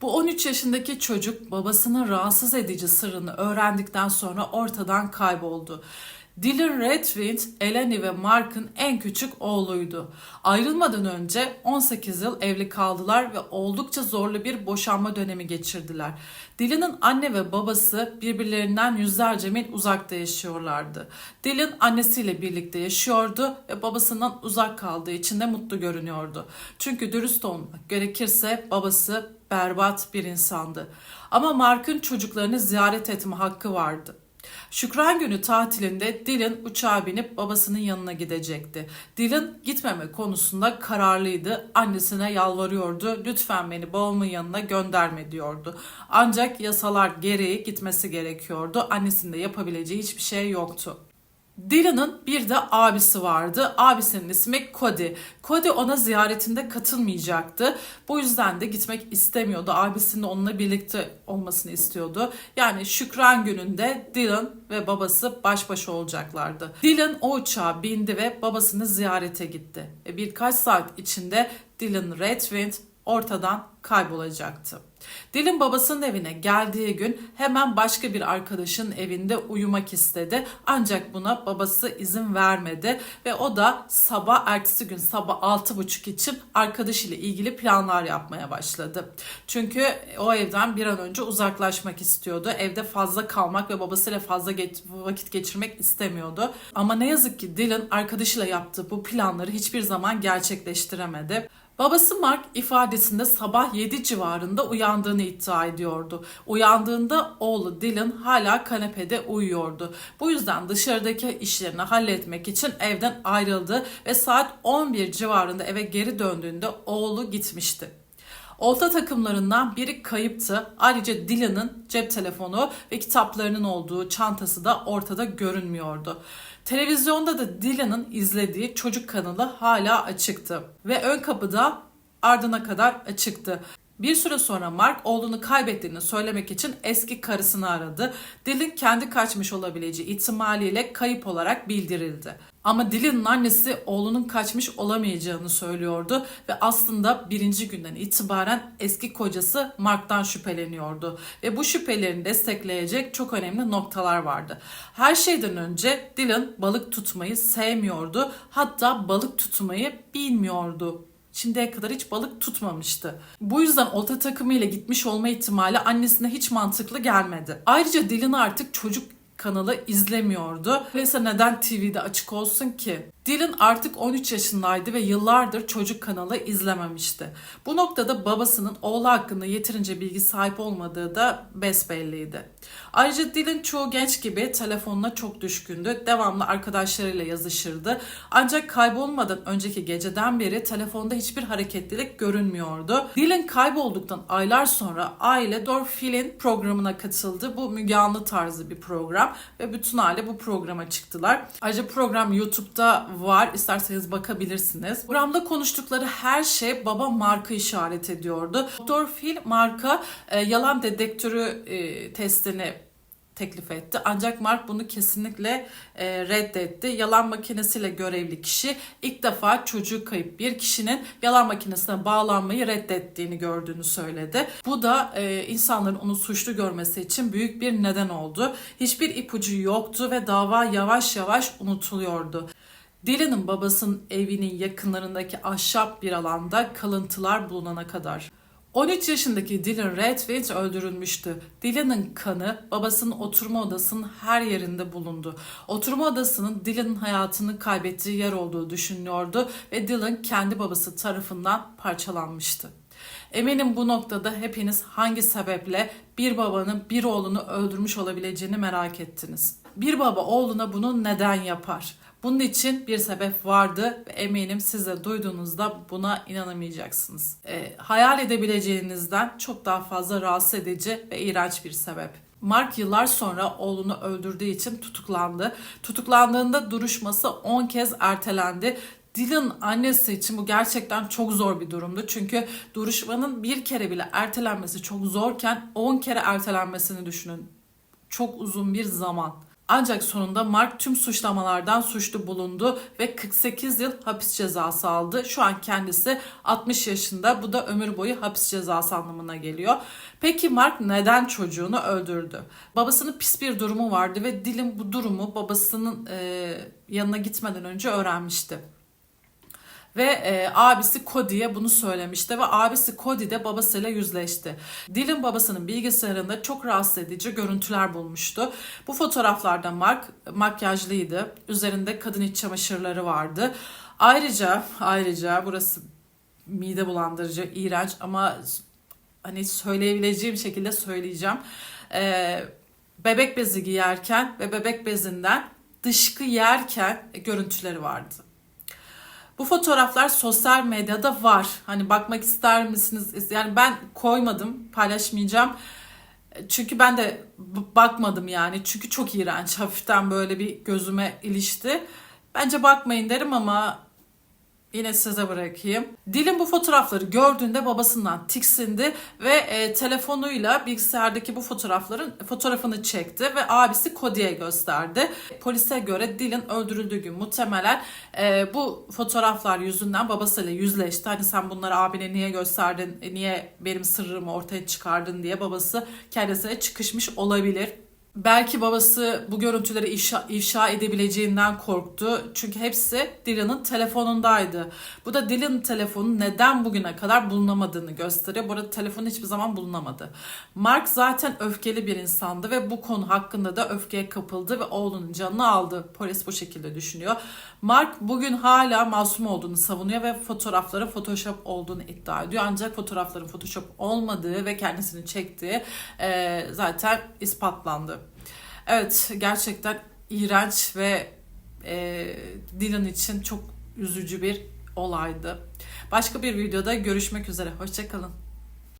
Bu 13 yaşındaki çocuk babasının rahatsız edici sırrını öğrendikten sonra ortadan kayboldu. Dylan Redwind, Eleni ve Mark'ın en küçük oğluydu. Ayrılmadan önce 18 yıl evli kaldılar ve oldukça zorlu bir boşanma dönemi geçirdiler. Dylan'ın anne ve babası birbirlerinden yüzlerce mil uzakta yaşıyorlardı. Dylan annesiyle birlikte yaşıyordu ve babasından uzak kaldığı için de mutlu görünüyordu. Çünkü dürüst olmak gerekirse babası berbat bir insandı. Ama Mark'ın çocuklarını ziyaret etme hakkı vardı. Şükran günü tatilinde Dylan uçağa binip babasının yanına gidecekti. Dylan gitmeme konusunda kararlıydı. Annesine yalvarıyordu. Lütfen beni babamın yanına gönderme diyordu. Ancak yasalar gereği gitmesi gerekiyordu. Annesinin de yapabileceği hiçbir şey yoktu. Dylan'ın bir de abisi vardı. Abisinin ismi Cody. Cody ona ziyaretinde katılmayacaktı. Bu yüzden de gitmek istemiyordu. Abisinin onunla birlikte olmasını istiyordu. Yani Şükran gününde Dylan ve babası baş başa olacaklardı. Dylan o uçağa bindi ve babasını ziyarete gitti. Ve birkaç saat içinde Dylan Redwind ortadan kaybolacaktı. Dylan babasının evine geldiği gün hemen başka bir arkadaşın evinde uyumak istedi. Ancak buna babası izin vermedi ve o da sabah ertesi gün sabah 6.30 için arkadaşıyla ilgili planlar yapmaya başladı. Çünkü o evden bir an önce uzaklaşmak istiyordu. Evde fazla kalmak ve babasıyla fazla geç, vakit geçirmek istemiyordu. Ama ne yazık ki Dylan arkadaşıyla yaptığı bu planları hiçbir zaman gerçekleştiremedi. Babası Mark ifadesinde sabah 7 civarında uyandığını iddia ediyordu. Uyandığında oğlu Dylan hala kanepede uyuyordu. Bu yüzden dışarıdaki işlerini halletmek için evden ayrıldı ve saat 11 civarında eve geri döndüğünde oğlu gitmişti. Olta takımlarından biri kayıptı. Ayrıca Dylan'ın cep telefonu ve kitaplarının olduğu çantası da ortada görünmüyordu. Televizyonda da Dylan'ın izlediği çocuk kanalı hala açıktı ve ön kapıda ardına kadar açıktı. Bir süre sonra Mark oğlunu kaybettiğini söylemek için eski karısını aradı. Dylan kendi kaçmış olabileceği ihtimaliyle kayıp olarak bildirildi. Ama Dylan'ın annesi oğlunun kaçmış olamayacağını söylüyordu ve aslında birinci günden itibaren eski kocası Mark'tan şüpheleniyordu. Ve bu şüphelerini destekleyecek çok önemli noktalar vardı. Her şeyden önce Dylan balık tutmayı sevmiyordu. Hatta balık tutmayı bilmiyordu şimdiye kadar hiç balık tutmamıştı. Bu yüzden olta takımıyla gitmiş olma ihtimali annesine hiç mantıklı gelmedi. Ayrıca Dylan artık çocuk kanalı izlemiyordu. Öyleyse neden TV'de açık olsun ki? Dylan artık 13 yaşındaydı ve yıllardır çocuk kanalı izlememişti. Bu noktada babasının oğlu hakkında yeterince bilgi sahip olmadığı da besbelliydi. Ayrıca Dylan çoğu genç gibi telefonuna çok düşkündü. Devamlı arkadaşlarıyla yazışırdı. Ancak kaybolmadan önceki geceden beri telefonda hiçbir hareketlilik görünmüyordu. Dylan kaybolduktan aylar sonra aile Dorfil'in programına katıldı. Bu Müge Anlı tarzı bir program ve bütün aile bu programa çıktılar. Ayrıca program YouTube'da var. İsterseniz bakabilirsiniz. Programda konuştukları her şey baba marka işaret ediyordu. Doktor Phil marka e, yalan dedektörü e, testini teklif etti. Ancak Mark bunu kesinlikle e, reddetti. Yalan makinesiyle görevli kişi ilk defa çocuğu kayıp bir kişinin yalan makinesine bağlanmayı reddettiğini gördüğünü söyledi. Bu da e, insanların onu suçlu görmesi için büyük bir neden oldu. Hiçbir ipucu yoktu ve dava yavaş yavaş unutuluyordu. Dylan'ın babasının evinin yakınlarındaki ahşap bir alanda kalıntılar bulunana kadar. 13 yaşındaki Dylan Redfield öldürülmüştü. Dylan'ın kanı babasının oturma odasının her yerinde bulundu. Oturma odasının Dylan'ın hayatını kaybettiği yer olduğu düşünülüyordu ve Dylan kendi babası tarafından parçalanmıştı. Eminim bu noktada hepiniz hangi sebeple bir babanın bir oğlunu öldürmüş olabileceğini merak ettiniz. Bir baba oğluna bunu neden yapar? Bunun için bir sebep vardı ve eminim siz de duyduğunuzda buna inanamayacaksınız. E, hayal edebileceğinizden çok daha fazla rahatsız edici ve iğrenç bir sebep. Mark yıllar sonra oğlunu öldürdüğü için tutuklandı. Tutuklandığında duruşması 10 kez ertelendi. Dylan annesi için bu gerçekten çok zor bir durumdu. Çünkü duruşmanın bir kere bile ertelenmesi çok zorken 10 kere ertelenmesini düşünün. Çok uzun bir zaman. Ancak sonunda Mark tüm suçlamalardan suçlu bulundu ve 48 yıl hapis cezası aldı. Şu an kendisi 60 yaşında. Bu da ömür boyu hapis cezası anlamına geliyor. Peki Mark neden çocuğunu öldürdü? Babasının pis bir durumu vardı ve Dylan bu durumu babasının e, yanına gitmeden önce öğrenmişti. Ve e, abisi Cody'ye bunu söylemişti ve abisi Cody de babasıyla yüzleşti. Dylan babasının bilgisayarında çok rahatsız edici görüntüler bulmuştu. Bu fotoğraflarda Mark makyajlıydı. Üzerinde kadın iç çamaşırları vardı. Ayrıca ayrıca burası mide bulandırıcı, iğrenç ama hani söyleyebileceğim şekilde söyleyeceğim. Ee, bebek bezi giyerken ve bebek bezinden dışkı yerken görüntüleri vardı. Bu fotoğraflar sosyal medyada var. Hani bakmak ister misiniz? Yani ben koymadım, paylaşmayacağım. Çünkü ben de bakmadım yani. Çünkü çok iğrenç. Hafiften böyle bir gözüme ilişti. Bence bakmayın derim ama Yine size bırakayım. Dilin bu fotoğrafları gördüğünde babasından tiksindi ve e, telefonuyla bilgisayardaki bu fotoğrafların fotoğrafını çekti ve abisi Cody'ye gösterdi. Polise göre Dilin öldürüldüğü gün muhtemelen e, bu fotoğraflar yüzünden babasıyla yüzleşti. Hani sen bunları abine niye gösterdin, e, niye benim sırrımı ortaya çıkardın diye babası kendisine çıkışmış olabilir. Belki babası bu görüntüleri ifşa, ifşa edebileceğinden korktu. Çünkü hepsi Dylan'ın telefonundaydı. Bu da Dylan'ın telefonu neden bugüne kadar bulunamadığını gösteriyor. Bu arada telefonu hiçbir zaman bulunamadı. Mark zaten öfkeli bir insandı ve bu konu hakkında da öfkeye kapıldı ve oğlunun canını aldı. Polis bu şekilde düşünüyor. Mark bugün hala masum olduğunu savunuyor ve fotoğrafların Photoshop olduğunu iddia ediyor. Ancak fotoğrafların Photoshop olmadığı ve kendisini çektiği e, zaten ispatlandı. Evet gerçekten iğrenç ve e, Dylan için çok üzücü bir olaydı. Başka bir videoda görüşmek üzere. Hoşçakalın.